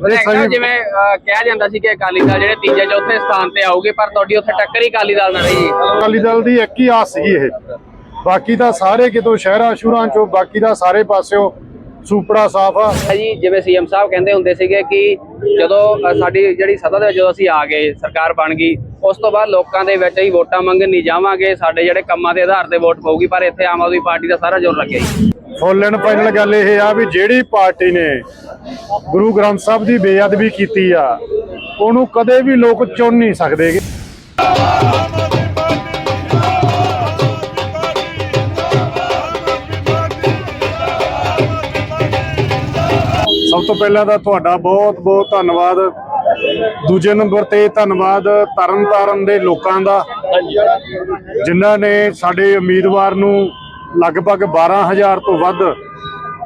ਜਿਵੇਂ ਅਹ, ਕਿਹਾ ਜਾਂਦਾ ਸੀ ਕਿ ਅਕਾਲੀ ਦਲ ਜਿਹੜੇ ਤੀਜੇ ਚੌਥੇ ਸਥਾਨ ਤੇ ਆਊਗੇ ਪਰ ਤੁਹਾਡੀ ਉੱਥੇ ਟੱਕਰ ਹੀ ਅਕਾਲੀ ਦਲ ਨਾਲ ਰਹੀ ਅਕਾਲੀ ਦਲ ਦੀ ਇੱਕ ਹੀ ਆਸ ਸੀਗੀ ਇਹ। ਬਾਕੀ ਤਾਂ ਸਾਰੇ ਕਿਤੋਂ ਸ਼ਹਿਰਾਂ ਸ਼ੁਰਾਂ ਚੋਂ ਬਾਕੀ ਦਾ ਸਾਰੇ ਪਾਸਿਓਂ ਸੂਪੜਾ ਸਾਫ਼ ਆ। ਹੈ ਜੀ ਜਿਵੇਂ ਸੀਐਮ ਸਾਹਿਬ ਕਹਿੰਦੇ ਹੁੰਦੇ ਸੀਗੇ ਕਿ ਜਦੋਂ ਸਾਡੀ ਜਿਹੜੀ ਸੱਤਾ ਦੇ ਵਿੱਚ ਜਦੋਂ ਅਸੀਂ ਆ ਗਏ ਸਰਕਾਰ ਬਣ ਗਈ ਉਸ ਤੋਂ ਬਾਅਦ ਲੋਕਾਂ ਦੇ ਵਿੱਚ ਹੀ ਵੋਟਾਂ ਮੰਗਣ ਨਹੀਂ ਜਾਵਾਂਗੇ ਸਾਡੇ ਜਿਹੜੇ ਕੰਮਾਂ ਦੇ ਆਧਾਰ ਤੇ ਵੋਟ ਪਊਗੀ ਪਰ ਇੱਥੇ ਆਮ ਆਦਮੀ ਪਾਰਟੀ ਦਾ ਸਾਰਾ ਜ਼ੋਰ ਲੱਗਿਆ ਜੀ। ਫੁੱਲ ਐਂਡ ਫਾਈਨਲ ਗੱਲ ਇਹ ਆ ਵੀ ਜਿਹੜੀ ਪਾਰਟੀ ਨੇ ਗੁਰੂ ਗ੍ਰੰਥ ਸਾਹਿਬ ਦੀ ਬੇਅਦਬੀ ਕੀਤੀ ਆ ਉਹਨੂੰ ਕਦੇ ਵੀ ਲੋਕ ਚੁਣ ਨਹੀਂ ਸਕਦੇਗੇ ਸਭ ਤੋਂ ਪਹਿਲਾਂ ਤਾਂ ਤੁਹਾਡਾ ਬਹੁਤ ਬਹੁਤ ਧੰਨਵਾਦ। ਦੂਜੇ ਨੰਬਰ ਤੇ ਧੰਨਵਾਦ ਤਰਨਤਾਰਨ ਦੇ ਲੋਕਾਂ ਦਾ, ਜਿਨ੍ਹਾਂ ਨੇ ਸਾਡੇ ਉਮੀਦਵਾਰ ਨੂੰ ਲਗਭਗ 12000 ਤੋਂ ਵੱਧ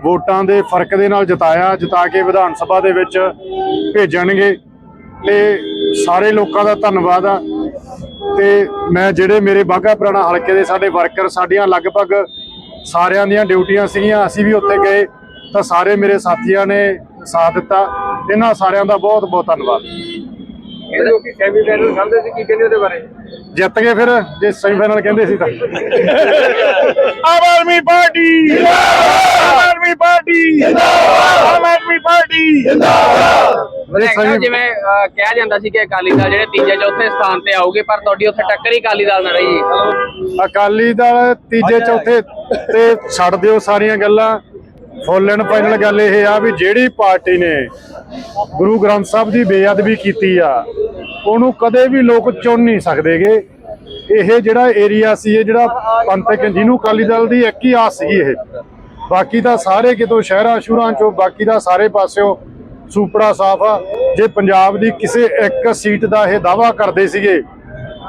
ਵੋਟਾਂ ਦੇ ਫ਼ਰਕ ਦੇ ਨਾਲ ਜਿਤਾਇਆ, ਜਿਤਾ ਕੇ ਵਿਧਾਨ ਸਭਾ ਦੇ ਵਿੱਚ ਭੇਜਣਗੇ। ਤੇ ਸਾਰੇ ਲੋਕਾਂ ਦਾ ਧੰਨਵਾਦ ਆ। ਤੇ ਮੈਂ ਜਿਹੜੇ ਮੇਰੇ ਬਾਘਾ ਪੁਰਾਣਾ ਹਲਕੇ ਦੇ ਸਾਡੇ ਵਰਕਰ, ਸਾਡੀਆਂ ਲਗਭਗ ਸਾਰਿਆਂ ਦੀਆਂ ਡਿਊਟੀਆਂ ਸੀਗੀਆਂ, ਅਸੀਂ ਵੀ ਉੱਥੇ ਗਏ। ਤਾਂ ਸਾਰੇ ਮੇਰੇ ਸਾਥੀਆਂ ਨੇ ਸਾਥ ਦਿੱਤਾ। ਇਹਨਾਂ ਸਾਰਿਆਂ ਦਾ ਬਹੁਤ ਬਹੁਤ ਧੰਨਵਾਦ। ਇਹ ਲੋਕੀ ਸੈਮੀਫਾਈਨਲ ਖੇਡਦੇ ਸੀ ਕੀ ਕਹਿੰਦੇ ਉਹਦੇ ਬਾਰੇ? ਜਿੱਤ ਗਏ ਫਿਰ ਜੇ ਸੈਮੀਫਾਈਨਲ ਕਹਿੰਦੇ ਸੀ ਤਾਂ। ਆਮ ਆਦਮੀ ਪਾਰਟੀ। ਆਮ ਆਦਮੀ ਪਾਰਟੀ। ਆਮ ਆਦਮੀ ਪਾਰਟੀ। ਸਾਹਿਬ ਜਿਵੇਂ ਕਿਹਾ ਜਾਂਦਾ ਸੀ ਕਿ ਅਕਾਲੀ ਦਲ ਜਿਹੜੇ ਤੀਜੇ ਚੌਥੇ ਸਥਾਨ ਤੇ ਆਊਗੇ ਪਰ ਤੁਹਾਡੀ ਉੱਥੇ ਟੱਕਰ ਹੀ ਅਕਾਲੀ ਦਲ ਨਾਲ ਰਹੀ ਅਕਾਲੀ ਦਲ ਤੀਜੇ ਚੌਥੇ ਤੇ ਛੱਡ ਦਿਓ ਸਾਰੀਆਂ ਗੱਲਾਂ। ਫੁੱਲ ਐਂਡ ਫਾਈਨਲ ਗੱਲ ਇਹ ਆ ਵੀ ਜਿਹੜੀ ਪਾਰਟੀ ਨੇ ਗੁਰੂ ਗ੍ਰੰਥ ਸਾਹਿਬ ਦੀ ਬੇਅਦਬੀ ਕੀਤੀ ਆ, ਉਹਨੂੰ ਕਦੇ ਵੀ ਲੋਕ ਚੁਣ ਨਹੀਂ ਸਕਦੇਗੇ। ਇਹ ਜਿਹੜਾ ਏਰੀਆ ਸੀ, ਇਹ ਜਿਹੜਾ ਪੰਥਕ ਜਿਹਨੂੰ ਅਕਾਲੀ ਦਲ ਦੀ ਇੱਕ ਹੀ ਆਸ ਸੀਗੀ ਇਹ। ਬਾਕੀ ਤਾਂ ਸਾਰੇ ਕਿਤੋਂ ਸ਼ਹਿਰਾਂ ਸ਼ੁਰਾਂ ਚੋਂ, ਬਾਕੀ ਦਾ ਸਾਰੇ ਪਾਸਿਓਂ ਸੂਪੜਾ ਸਾਫ਼ ਆ। ਜੇ ਪੰਜਾਬ ਦੀ ਕਿਸੇ ਇੱਕ ਸੀਟ ਦਾ ਇਹ ਦਾਵਾ ਕਰਦੇ ਸੀਗੇ,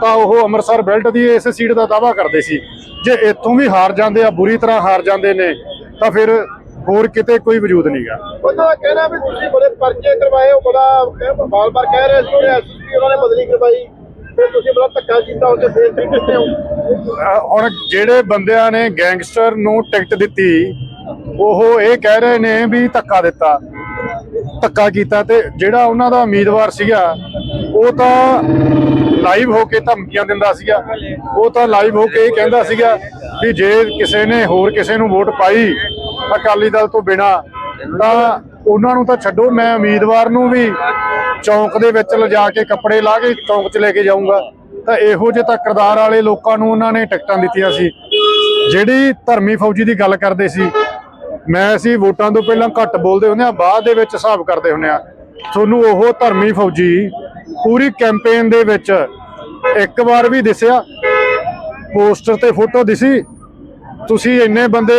ਤਾਂ ਉਹ ਅੰਮ੍ਰਿਤਸਰ ਬੈਲਟ ਦੀ ਇਸ ਸੀਟ ਦਾ ਦਾਵਾ ਕਰਦੇ ਸੀ। ਜੇ ਇੱਥੋਂ ਵੀ ਹਾਰ ਜਾਂਦੇ ਆ, ਬੁਰੀ ਤਰ੍ਹਾਂ ਹਾਰ ਜਾਂਦੇ ਨੇ, ਤਾਂ ਫਿਰ ਹੋਰ ਕਿਤੇ ਕੋਈ ਵਜੂਦ ਨਹੀਂਗਾ ਉਹਨਾਂ ਦਾ ਕਹਿਣਾ ਵੀ ਤੁਸੀਂ ਬੜੇ ਪਰਚੇ ਕਰਵਾਏ ਹੋ ਬੜਾ ਬਾਰ-ਬਾਰ ਕਹਿ ਰਹੇ ਸੀ ਐਸਪੀ ਉਹਨਾਂ ਨੇ ਬਦਲੀ ਕਰਵਾਈ। ਫਿਰ ਤੁਸੀਂ ਬੜਾ ਧੱਕਾ ਕੀਤਾ ਉਹਦੇ ਫੇਰ ਠੀਕ ਕਿਤੇ ਹੋ? ਹੁਣ ਜਿਹੜੇ ਬੰਦਿਆਂ ਨੇ ਗੈਂਗਸਟਰ ਨੂੰ ਟਿਕਟ ਦਿੱਤੀ ਉਹ ਇਹ ਕਹਿ ਰਹੇ ਨੇ ਵੀ ਧੱਕਾ ਦਿੱਤਾ। ਧੱਕਾ ਕੀਤਾ ਤੇ ਜਿਹੜਾ ਉਹਨਾਂ ਦਾ ਉਮੀਦਵਾਰ ਸੀਗਾ ਉਹ ਤਾਂ ਲਾਈਵ ਹੋ ਕੇ ਧਮਕੀਆਂ ਦਿੰਦਾ ਸੀਗਾ। ਉਹ ਤਾਂ ਲਾਈਵ ਹੋ ਕੇ ਇਹ ਕਹਿੰਦਾ ਸੀਗਾ ਵੀ ਜੇ ਕਿਸੇ ਨੇ ਹੋਰ ਕਿਸੇ ਨੂੰ ਵੋਟ ਪਾਈ ਅਕਾਲੀ ਦਲ ਤੋਂ ਬਿਨਾ, ਤਾਂ ਉਹਨਾਂ ਨੂੰ ਤਾਂ ਛੱਡੋ, ਮੈਂ ਉਮੀਦਵਾਰ ਨੂੰ ਵੀ ਚੌਂਕ ਦੇ ਵਿੱਚ ਲਿਜਾ ਕੇ ਕੱਪੜੇ ਲਾ ਕੇ ਚੌਂਕ 'ਚ ਲੈ ਕੇ ਜਾਊਂਗਾ। ਤਾਂ ਇਹੋ ਜਿਹੇ ਤਾਂ ਕਿਰਦਾਰ ਵਾਲੇ ਲੋਕਾਂ ਨੂੰ ਉਹਨਾਂ ਨੇ ਟਿਕਟਾਂ ਦਿੱਤੀਆਂ ਸੀ। ਜਿਹੜੀ ਧਰਮੀ ਫੌਜੀ ਦੀ ਗੱਲ ਕਰਦੇ ਸੀ, ਮੈਂ ਅਸੀਂ ਵੋਟਾਂ ਤੋਂ ਪਹਿਲਾਂ ਘੱਟ ਬੋਲਦੇ ਹੁੰਦੇ ਆ, ਬਾਅਦ ਦੇ ਵਿੱਚ ਹਿਸਾਬ ਕਰਦੇ ਹੁੰਦੇ ਆ। ਤੁਹਾਨੂੰ ਉਹ ਧਰਮੀ ਫੌਜੀ ਪੂਰੀ ਕੈਂਪੇਨ ਦੇ ਵਿੱਚ ਇੱਕ ਵਾਰ ਵੀ ਦਿਸਿਆ, ਪੋਸਟਰ ਤੇ ਫੋਟੋ ਦਿਸੀ ਤੁਸੀਂ ਇੰਨੇ ਬੰਦੇ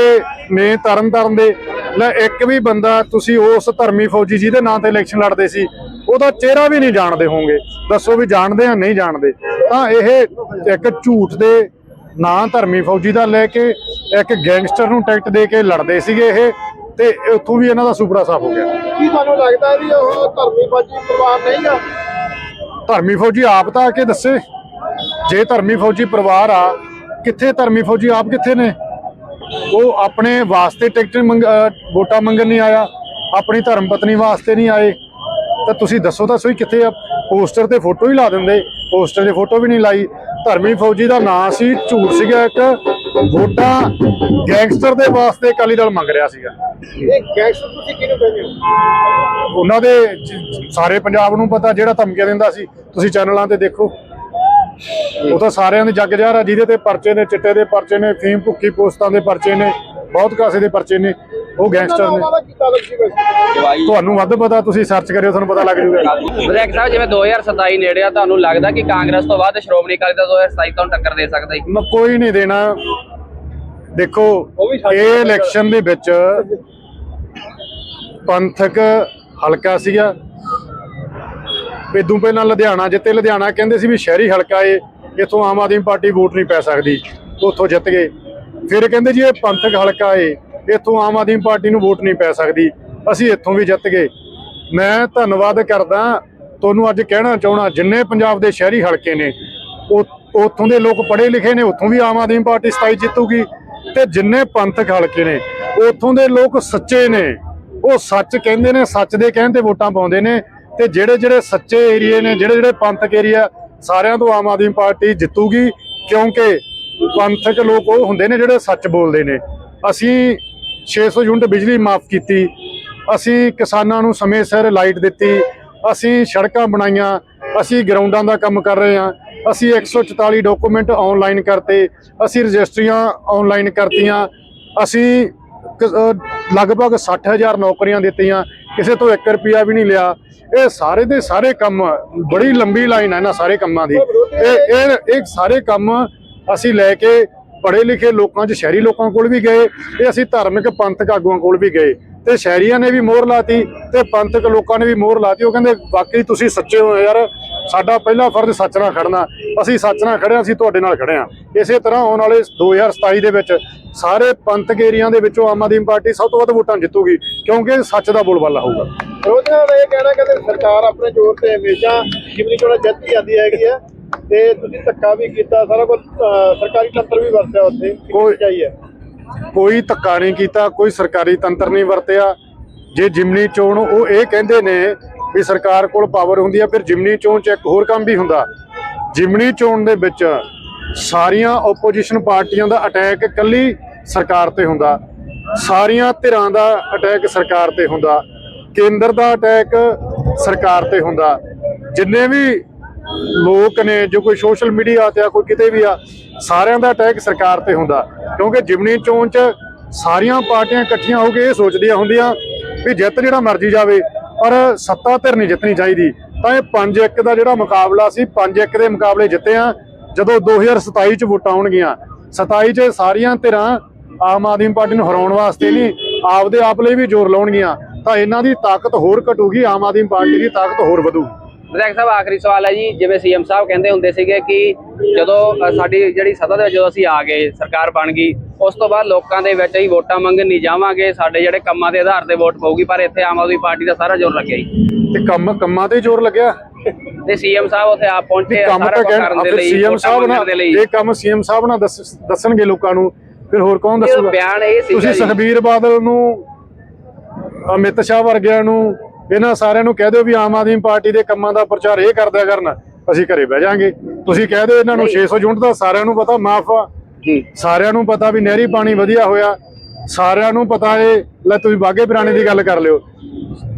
ਨੇ ਤਰਨ ਤਰਨ ਦੇ ਲੈ ਇੱਕ ਵੀ ਬੰਦਾ ਤੁਸੀਂ ਉਸ ਧਰਮੀ ਫੌਜੀ ਜਿਹਦੇ ਨਾਂ ਤੇ ਇਲੈਕਸ਼ਨ ਲੜਦੇ ਸੀ ਉਹਦਾ ਚਿਹਰਾ ਵੀ ਨਹੀਂ ਜਾਣਦੇ ਹੋਵੋਗੇ ਦੱਸੋ ਵੀ ਜਾਣਦੇ ਆ ਨਹੀਂ ਜਾਣਦੇ। ਤਾਂ ਇਹ ਇੱਕ ਝੂਠ ਦੇ ਨਾਂ ਧਰਮੀ ਫੌਜੀ ਦਾ ਲੈ ਕੇ ਇੱਕ ਗੈਂਗਸਟਰ ਨੂੰ ਟਿਕਟ ਦੇ ਕੇ ਲੜਦੇ ਸੀਗੇ ਇਹ ਤੇ ਉੱਥੋਂ ਵੀ ਇਹਨਾਂ ਦਾ ਸੁਪੜਾ ਸਾਫ਼ ਹੋ ਗਿਆ। ਕੀ ਤੁਹਾਨੂੰ ਲੱਗਦਾ ਵੀ ਉਹ ਧਰਮੀ ਬਾਜੀ ਪਰਿਵਾਰ ਨਹੀਂਗਾ ਧਰਮੀ ਫੌਜੀ ਆਪ ਤਾਂ ਆ ਕੇ ਦੱਸੇ। ਜੇ ਧਰਮੀ ਫੌਜੀ ਪਰਿਵਾਰ ਆ ਕਿੱਥੇ ਧਰਮੀ ਫੌਜੀ ਆਪ ਕਿੱਥੇ ਨੇ? ਉਹ ਆਪਣੇ ਵਾਸਤੇ ਟਿਕਟ ਵੋਟਾਂ ਮੰਗਣ ਨਹੀਂ ਆਇਆ ਆਪਣੀ ਧਰਮ ਪਤਨੀ ਵਾਸਤੇ ਨਹੀਂ ਆਏ। ਤਾਂ ਤੁਸੀਂ ਦੱਸੋ ਤਾਂ ਸਹੀ ਕਿੱਥੇ ਆ? ਪੋਸਟਰ ਤੇ ਫੋਟੋ ਹੀ ਲਾ ਦਿੰਦੇ ਪੋਸਟਰ ਤੇ ਫੋਟੋ ਵੀ ਨਹੀਂ ਲਾਈ। ਧਰਮੀ ਫੌਜੀ ਦਾ ਨਾਂ ਸੀ ਝੂਠ ਸੀਗਾ ਇੱਕ। ਵੋਟਾਂ ਗੈਂਗਸਟਰ ਦੇ ਵਾਸਤੇ ਅਕਾਲੀ ਦਲ ਮੰਗ ਰਿਹਾ ਸੀਗਾ। ਇਹ ਗੈਂਗਸਟਰ ਤੁਸੀਂ ਕਿਹਨੂੰ ਕਹਿੰਦੇ ਹੋ? ਉਹਨਾਂ ਦੇ ਸਾਰੇ ਪੰਜਾਬ ਨੂੰ ਪਤਾ ਜਿਹੜਾ ਧਮਕੀਆਂ ਦਿੰਦਾ ਸੀ ਤੁਸੀਂ ਚੈਨਲਾਂ ਤੇ ਦੇਖੋ। ਉਹ ਤਾਂ ਸਾਰਿਆਂ ਦੇ ਜੱਗ ਜਾਹਰ ਆ ਜਿਹਦੇ ਤੇ ਪਰਚੇ ਨੇ ਚਿੱਟੇ ਦੇ ਪਰਚੇ ਨੇ ਫੀਮ ਭੁੱਖੀ ਪੋਸਟਾਂ ਦੇ ਪਰਚੇ ਨੇ ਬਹੁਤ ਕਾਸੇ ਦੇ ਪਰਚੇ ਨੇ ਉਹ ਗੈਂਗਸਟਰ ਨੇ। ਤੁਹਾਨੂੰ ਵੱਧ ਪਤਾ ਤੁਸੀਂ ਸਰਚ ਕਰਿਓ ਤੁਹਾਨੂੰ ਪਤਾ ਲੱਗ ਜਾਊਗਾ ਵਿਧਾਇਕ ਸਾਹਿਬ ਜਿਵੇਂ 2027 ਨੇੜੇ ਆ ਤੁਹਾਨੂੰ ਲੱਗਦਾ ਕਿ ਕਾਂਗਰਸ ਤੋਂ ਬਾਅਦ ਸ਼੍ਰੋਮਣੀ ਅਕਾਲੀ ਦਲ 2027 ਤੋਂ ਟੱਕਰ ਦੇ ਸਕਦਾ ਹੈ ਮ- ਕੋਈ ਨਹੀਂ ਦੇਣਾ। ਦੇਖੋ ਇਹ ਇਲੈਕਸ਼ਨ ਦੇ ਵਿੱਚ ਪੰਥਕ ਹਲਕਾ ਸੀਗਾ ਇਦੋਂ ਪਹਿਲਾਂ ਲੁਧਿਆਣਾ ਜਿੱਤੇ ਲੁਧਿਆਣਾ ਕਹਿੰਦੇ ਸੀ ਵੀ ਸ਼ਹਿਰੀ ਹਲਕਾ ਏ, ਇੱਥੋਂ ਆਮ ਆਦਮੀ ਪਾਰਟੀ ਵੋਟ ਨਹੀਂ ਪੈ ਸਕਦੀ ਉੱਥੋਂ ਜਿੱਤ ਗਏ। ਫਿਰ ਕਹਿੰਦੇ ਜੀ ਇਹ ਪੰਥਕ ਹਲਕਾ ਏ, ਇੱਥੋਂ ਆਮ ਆਦਮੀ ਪਾਰਟੀ ਨੂੰ ਵੋਟ ਨਹੀਂ ਪੈ ਸਕਦੀ, ਅਸੀਂ ਇੱਥੋਂ ਵੀ ਜਿੱਤ ਗਏ। ਮੈਂ ਧੰਨਵਾਦ ਕਰਦਾ, ਤੁਹਾਨੂੰ ਅੱਜ ਕਹਿਣਾ ਚਾਹਣਾ, ਜਿੰਨੇ ਪੰਜਾਬ ਦੇ ਸ਼ਹਿਰੀ ਹਲਕੇ ਨੇ, ਉਹ ਉੱਥੋਂ ਦੇ ਲੋਕ ਪੜ੍ਹੇ ਲਿਖੇ ਨੇ, ਉੱਥੋਂ ਵੀ ਆਮ ਆਦਮੀ ਪਾਰਟੀ 27 ਜਿੱਤੂਗੀ, ਤੇ ਜਿੰਨੇ ਪੰਥਕ ਹਲਕੇ ਨੇ, ਉੱਥੋਂ ਦੇ ਲੋਕ ਸੱਚੇ ਨੇ, ਉਹ ਸੱਚ ਕਹਿੰਦੇ ਨੇ, ਸੱਚ ਦੇ ਕਹਿਣ ਤੇ ਵੋਟਾਂ ਪਾਉਂਦੇ ਨੇ ਤੇ ਜਿਹੜੇ ਜਿਹੜੇ ਸੱਚੇ ਏਰੀਏ ਨੇ, ਜਿਹੜੇ ਜਿਹੜੇ ਪੰਥਕ ਏਰੀਆ, ਸਾਰਿਆਂ ਤੋਂ ਆਮ ਆਦਮੀ ਪਾਰਟੀ ਜਿੱਤੂਗੀ, ਕਿਉਂਕਿ ਪੰਥਕ ਲੋਕ ਉਹ ਹੁੰਦੇ ਨੇ ਜਿਹੜੇ ਸੱਚ ਬੋਲਦੇ ਨੇ। ਅਸੀਂ 600 ਯੂਨਿਟ ਬਿਜਲੀ ਮਾਫ ਕੀਤੀ, ਅਸੀਂ ਕਿਸਾਨਾਂ ਨੂੰ ਸਮੇਂ ਸਿਰ ਲਾਈਟ ਦਿੱਤੀ, ਅਸੀਂ ਸੜਕਾਂ ਬਣਾਈਆਂ, ਅਸੀਂ ਗਰਾਊਂਡਾਂ ਦਾ ਕੰਮ ਕਰ ਰਹੇ ਹਾਂ, ਅਸੀਂ 144 ਡਾਕੂਮੈਂਟ ਆਨਲਾਈਨ ਕਰਤੇ, ਅਸੀਂ ਰਜਿਸਟਰੀਆਂ ਆਨਲਾਈਨ ਕਰਤੀਆਂ, ਅਸੀਂ ਕ- ਅਹ ਲਗਭਗ 60000 ਨੌਕਰੀਆਂ ਦਿੱਤੀਆਂ ਕਿਸੇ ਤੋਂ 1 ਰੁਪਿਆ ਵੀ ਨਹੀਂ ਲਿਆ। ਇਹ ਸਾਰੇ ਦੇ ਸਾਰੇ ਕੰਮ, ਬੜੀ ਲੰਬੀ ਲਾਈਨ ਹੈ ਇਹਨਾਂ ਸਾਰੇ ਕੰਮਾਂ ਦੀ। ਇਹ ਇਹ ਇਹ ਸਾਰੇ ਕੰਮ ਅਸੀਂ ਲੈ ਕੇ ਪੜ੍ਹੇ ਲਿਖੇ ਲੋਕਾਂ 'ਚ, ਸ਼ਹਿਰੀ ਲੋਕਾਂ ਕੋਲ ਵੀ ਗਏ ਤੇ ਅਸੀਂ ਧਾਰਮਿਕ ਪੰਥਕ ਆਗੂਆਂ ਕੋਲ ਵੀ ਗਏ। ਤੇ ਸ਼ਹਿਰੀਆਂ ਨੇ ਵੀ ਮੋਹਰ ਲਾਤੀ ਤੇ ਪੰਥਕ ਲੋਕਾਂ ਨੇ ਵੀ ਮੋਹਰ ਲਾਤੀ। ਉਹ ਕਹਿੰਦੇ, ਵਾਕਈ ਤੁਸੀਂ ਸੱਚੇ ਹੋ ਯਾਰ ਸਾਡਾ ਪਹਿਲਾ ਫਰਜ਼ ਸੱਚ ਨਾਲ ਖੜਨਾ। ਅਸੀਂ ਸੱਚ ਨਾਲ ਖੜੇ ਹਾਂ, ਅਸੀਂ ਤੁਹਾਡੇ ਨਾਲ ਖੜੇ ਹਾਂ ਇਸੇ ਤਰ੍ਹਾਂ ਆਉਣ ਵਾਲੇ 2027 ਦੇ ਵਿੱਚ ਸਾਰੇ ਪੰਥਕ ਏਰੀਆਂ ਦੇ ਵਿੱਚੋਂ ਆਮ ਆਦਮੀ ਪਾਰਟੀ ਸਭ ਤੋਂ ਵੱਧ ਵੋਟਾਂ ਜਿੱਤੂਗੀ ਕਿਉਂਕਿ ਸੱਚ ਦਾ ਬੋਲਬਾਲਾ ਹੋਊਗਾ। ਵਿਰੋਧੀਆਂ ਦਾ ਇਹ ਕਹਿਣਾ ਕਿ ਸਰਕਾਰ ਆਪਣੇ ਜ਼ੋਰ ਤੇ ਹਮੇਸ਼ਾ ਜਿਮਨੀ ਚੋਣਾਂ ਜਿੱਤ ਜਾਂਦੀ ਹੈਗੀ ਹੈ ਤੇ ਤੁਸੀਂ ਧੱਕਾ ਵੀ ਕੀਤਾ ਸਾਰਾ ਕੁਝ ਸਰਕਾਰੀ ਤੰਤਰ ਵੀ ਵਰਤਿਆ ਉੱਥੇ ਕੋਈ- ਚਾਹੀਏ ਕੋਈ ਧੱਕਾ ਨਹੀਂ ਕੀਤਾ ਕੋਈ ਸਰਕਾਰੀ ਤੰਤਰ ਨਹੀਂ ਵਰਤਿਆ। ਜੇ ਜਿਮਨੀ ਚੋਣ ਉਹ ਇਹ ਕਹਿੰਦੇ ਨੇ ਵੀ ਸਰਕਾਰ ਕੋਲ ਪਾਵਰ ਹੁੰਦੀ ਆ, ਫਿਰ ਜਿਮਨੀ ਚੋਣ 'ਚ ਇੱਕ ਹੋਰ ਕੰਮ ਵੀ ਹੁੰਦਾ। ਜਿਮਨੀ ਚੋਣ ਦੇ ਵਿੱਚ ਸਾਰੀਆਂ ਆਪੋਜੀਸ਼ਨ ਪਾਰਟੀਆਂ ਦਾ ਅਟੈਕ ਇਕੱਲੀ ਸਰਕਾਰ ਤੇ ਹੁੰਦਾ। ਸਾਰੀਆਂ ਧਿਰਾਂ ਦਾ ਅਟੈਕ ਸਰਕਾਰ ਤੇ ਹੁੰਦਾ। ਕੇਂਦਰ ਦਾ ਅਟੈਕ ਸਰਕਾਰ ਤੇ ਹੁੰਦਾ। ਜਿੰਨੇ ਵੀ ਲੋਕ ਨੇ, ਜੋ ਕੋਈ ਸੋਸ਼ਲ ਮੀਡੀਆ ਤੇ ਆ, ਕੋਈ ਕਿਤੇ ਵੀ ਆ, ਸਾਰਿਆਂ ਦਾ ਅਟੈਕ ਸਰਕਾਰ ਤੇ ਹੁੰਦਾ। ਕਿਉਂਕਿ ਜਿਮਨੀ ਚੋਣ ਚ ਸਾਰੀਆਂ ਪਾਰਟੀਆਂ ਇਕੱਠੀਆਂ ਹੋ ਕੇ ਇਹ ਸੋਚਦੀਆਂ ਹੁੰਦੀਆਂ ਵੀ ਜਿੱਤ ਜਿਹੜਾ ਮਰਜ਼ੀ ਜਾਵੇ ਪਰ ਸੱਤਾ ਧਿਰ ਨਹੀਂ ਜਿੱਤਣੀ ਚਾਹੀਦੀ। ਤਾਂ ਇਹ 5-1 ਦਾ ਜਿਹੜਾ ਮੁਕਾਬਲਾ ਸੀ 5-1 ਦੇ ਮੁਕਾਬਲੇ ਜਿੱਤੇ ਆ। ਜਦੋਂ 2027 ਚ ਵੋਟਾਂ ਆਉਣਗੀਆਂ 27 ਚ ਸਾਰੀਆਂ ਧਿਰਾਂ ਆਮ ਆਦਮੀ ਪਾਰਟੀ ਨੂੰ ਹਰਾਉਣ ਵਾਸਤੇ ਨਹੀਂ, ਆਪਦੇ ਆਪ ਲਈ ਵੀ ਜ਼ੋਰ ਲਾਉਣਗੀਆਂ। ਤਾਂ ਇਹਨਾਂ ਦੀ ਤਾਕਤ ਹੋਰ ਘਟੂਗੀ, ਆਮ ਆਦਮੀ ਪਾਰਟੀ ਦੀ ਤਾਕਤ ਹੋਰ ਵਧੂਗੀ। ਵਿਧਾਇਕ ਸਾਹਿਬ, ਆਖਰੀ ਸਵਾਲ ਹੈ ਜੀ। ਜਿਵੇਂ ਸੀਐਮ ਸਾਹਿਬ ਕਹਿੰਦੇ ਹੁੰਦੇ ਸੀਗੇ ਕਿ ਜਦੋਂ ਸਾਡੀ ਜਿਹੜੀ ਸੱਤਾ ਦੇ ਵਿੱਚ ਜਦੋਂ ਅਸੀਂ ਆ ਗਏ, ਸਰਕਾਰ ਬਣ ਗਈ ਉਸ ਤੋਂ ਬਾਅਦ ਲੋਕਾਂ ਦੇ ਵਿੱਚ ਹੀ ਵੋਟਾਂ ਮੰਗਣ ਨਹੀਂ ਜਾਵਾਂਗੇ ਸਾਡੇ ਜਿਹੜੇ ਕੰਮਾਂ ਦੇ ਆਧਾਰ ਤੇ ਵੋਟ ਪਊਗੀ ਪਰ ਇੱਥੇ ਆਮ ਆਦਮੀ ਪਾਰਟੀ ਦਾ ਸਾਰਾ ਜ਼ੋਰ ਲੱਗਿਆ ਜੀ। ਤੇ ਕੰਮ ਕੰਮਾਂ ਤੇ ਜ਼ੋਰ ਲੱਗਿਆ? ਤੇ ਸੀਐਮ ਸਾਹਿਬ ਉੱਥੇ ਆਪ ਪਹੁੰਚੇ ਕੰਮ ਸਾਰਾ ਤਾਂ ਕੁਝ ਕਰਨ ਦੇ ਕਹਿਣ ਲਈ ਸੀਐਮ ਵੋਟਾਂ ਸਾਹਿਬ ਮੰਗਣ ਨਾਲ ਦੇ ਲਈ। ਇਹ ਕੰਮ ਸੀਐਮ ਸਾਹਿਬ ਨਾਲ ਦੱਸ- ਦੱਸਣਗੇ ਲੋਕਾਂ ਨੂੰ। ਫਿਰ ਹੋਰ ਕੌਣ ਇਹ ਦੱਸੂਗਾ? ਬਿਆਨ ਇਹ ਸੀਗਾ ਤੁਸੀਂ ਜੀ। ਸੁਖਬੀਰ ਬਾਦਲ ਨੂੰ ਅਮਿਤ ਸ਼ਾਹ ਵਰਗਿਆਂ ਨੂੰ ਇਹਨਾਂ ਸਾਰਿਆਂ ਨੂੰ ਕਹਿ ਦਿਓ ਵੀ ਆਮ ਆਦਮੀ ਪਾਰਟੀ ਦੇ ਕੰਮਾਂ ਦਾ ਪ੍ਰਚਾਰ ਇਹ ਕਰਦਿਆ ਕਰਨ ਅਸੀਂ ਘਰੇ ਬਹਿ ਜਾਾਂਗੇ। ਤੁਸੀਂ ਕਹਿ ਦਿਓ ਇਹਨਾਂ ਨੂੰ 600 ਯੂਨਿਟ ਦਾ ਸਾਰਿਆਂ ਨੂੰ ਪਤਾ ਮਾਫ ਆ। ਜੀ। ਸਾਰਿਆਂ ਨੂੰ ਪਤਾ ਵੀ ਨਹਿਰੀ ਪਾਣੀ ਵਧੀਆ ਹੋਇਆ। ਸਾਰਿਆਂ ਨੂੰ ਪਤਾ ਏ ਲੈ ਤੁਸੀਂ ਬਾਗੇ ਪੁਰਾਣੇ ਦੀ ਗੱਲ ਕਰ ਲਿਓ।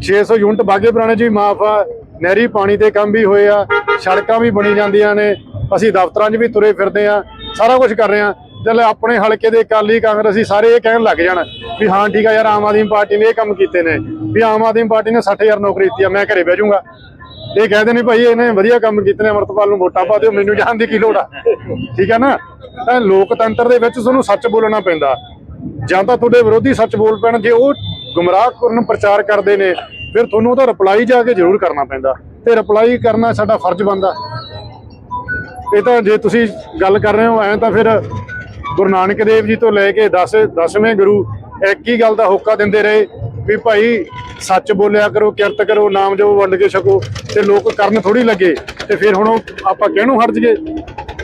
600 ਯੂਨਿਟ ਬਾਗੇ ਪੁਰਾਣੇ 'ਚ ਵੀ ਮਾਫ ਆ। ਨਹਿਰੀ ਪਾਣੀ ਤੇ ਕੰਮ ਵੀ ਹੋਏ ਆ, ਸੜਕਾਂ ਵੀ ਬਣੀ ਜਾਂਦੀਆਂ ਨੇ। ਅਸੀਂ ਦਫ਼ਤਰਾਂ 'ਚ ਵੀ ਤੁਰੇ ਫਿਰਦੇ ਆ, ਸਾਰਾ ਕੁਝ ਕਰ ਰਹੇ ਆ। ਚੱਲ ਆਪਣੇ ਹਲਕੇ ਦੇ ਅਕਾਲੀ ਕਾਂਗਰਸੀ ਸਾਰੇ ਇਹ ਕਹਿਣ ਲੱਗ ਜਾਣ ਵੀ ਹਾਂ ਠੀਕ ਆ ਯਾਰ, ਆਮ ਆਦਮੀ ਪਾਰਟੀ ਨੇ ਇਹ ਕੰਮ ਕੀਤੇ ਨੇ। ਵੀ ਆਮ ਆਦਮੀ ਪਾਰਟੀ ਨੇ 60000 ਨੌਕਰੀ ਦਿੱਤੀ ਆ, ਮੈਂ ਘਰੇ ਬਹਿ ਜਾਊਂਗਾ। ਇਹ ਕਹਿੰਦੇ ਨੇ ਭਾਈ ਇਹਨੇ ਵਧੀਆ ਕੰਮ ਕੀਤੇ ਨੇ ਅਮਰਤਪਾਲ ਨੂੰ ਵੋਟਾਂ ਪਾ ਦਿਓ, ਮੈਨੂੰ ਜਾਣ ਦੀ ਕੀ ਲੋੜ ਆ? ਠੀਕ ਆ ਨਾ? ਤਾਂ ਲੋਕਤੰਤਰ ਦੇ ਵਿੱਚ ਤੁਹਾਨੂੰ ਸੱਚ ਬੋਲਣਾ ਪੈਂਦਾ। ਜਾਂ ਤਾਂ ਤੁਹਾਡੇ ਵਿਰੋਧੀ ਸੱਚ ਬੋਲ ਪੈਣ, ਜੇ ਉਹ ਗੁੰਮਰਾਹ ਕਰਨ ਪ੍ਰਚਾਰ ਕਰਦੇ ਨੇ, ਫਿਰ ਤੁਹਾਨੂੰ ਉਹਦਾ ਰਿਪਲਾਈ ਜਾ ਕੇ ਜ਼ਰੂਰ ਕਰਨਾ ਪੈਂਦਾ। ਤੇ ਰਿਪਲਾਈ ਕਰਨਾ ਸਾਡਾ ਫਰਜ਼ ਬਣਦਾ। ਇਹ ਤਾਂ ਜੇ ਤੁਸੀਂ ਗੱਲ ਕਰ ਰਹੇ ਹੋ, ਐਂ ਤਾਂ ਫਿਰ ਗੁਰੂ ਨਾਨਕ ਦੇਵ ਜੀ ਤੋਂ ਲੈ ਕੇ 10 ਦਸਵੇਂ ਗੁਰੂ, ਇੱਕ ਹੀ ਗੱਲ ਦਾ ਹੋਕਾ ਦਿੰਦੇ ਰਹੇ। ਵੀ ਭਾਈ ਸੱਚ ਬੋਲਿਆ ਕਰੋ, ਕਿਰਤ ਕਰੋ, ਨਾਮ ਜੋ ਵੰਡ ਕੇ ਛਕੋ ਤੇ ਲੋਕ ਕਰਨ ਥੋੜੀ ਲੱਗੇ ਤੇ ਫਿਰ ਹੁਣ ਉਹ ਆਪਾਂ ਕਿਹਨੂੰ ਹਟ ਜਗੇ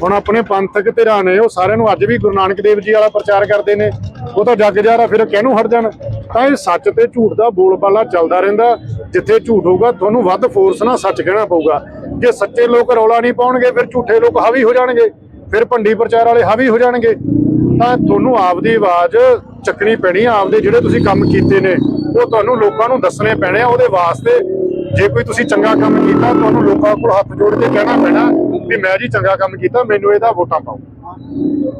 ਹੁਣ ਆਪਣੇ ਪੰਥਕ ਧਿਰਾਂ ਨੇ, ਉਹ ਸਾਰਿਆਂ ਨੂੰ ਅੱਜ ਵੀ ਗੁਰੂ ਨਾਨਕ ਦੇਵ ਜੀ ਵਾਲਾ ਪ੍ਰਚਾਰ ਕਰਦੇ ਨੇ, ਉਹ ਤਾਂ ਜੱਗ ਜਾ ਫਿਰ ਕਿਹਨੂੰ ਹਟ ਜਾਣ? ਤਾਂ ਇਹ ਸੱਚ ਤੇ ਝੂਠ ਦਾ ਬੋਲਬਾਲਾ ਚੱਲਦਾ ਰਹਿੰਦਾ, ਜਿੱਥੇ ਝੂਠ ਹੋਊਗਾ, ਤੁਹਾਨੂੰ ਵੱਧ ਫੋਰਸ ਨਾਲ ਸੱਚ ਕਹਿਣਾ ਪਊਗਾ। ਜੇ ਸੱਚੇ ਲੋਕ ਰੌਲਾ ਨਹੀਂ ਪਾਉਣਗੇ, ਫਿਰ ਝੂਠੇ ਲੋਕ ਹਾਵੀ ਹੋ ਜਾਣਗੇ, ਫਿਰ ਭੰਡੀ ਪ੍ਰਚਾਰ ਵਾਲੇ ਹਾਵੀ ਹੋ ਜਾਣਗੇ। ਤਾਂ ਤੁਹਾਨੂੰ ਆਪਦੀ ਆਵਾਜ਼ ਚੱਕਣੀ ਪੈਣੀ, ਆਪਦੇ ਜਿਹੜੇ ਤੁਸੀਂ ਕੰਮ ਕੀਤੇ ਨੇ ਉਹ ਤੁਹਾਨੂੰ ਲੋਕਾਂ ਨੂੰ ਦੱਸਣੇ ਪੈਣੇ ਆ ਉਹਦੇ ਵਾਸਤੇ। ਜੇ ਕੋਈ ਤੁਸੀਂ ਚੰਗਾ ਕੰਮ ਕੀਤਾ, ਤੁਹਾਨੂੰ ਲੋਕਾਂ ਕੋਲ ਹੱਥ ਜੋੜ ਕੇ ਕਹਿਣਾ ਪੈਣਾ ਵੀ ਮੈਂ ਜੀ ਚੰਗਾ ਕੰਮ ਕੀਤਾ, ਮੈਨੂੰ ਇਹਦਾ ਵੋਟਾਂ ਪਾਓ।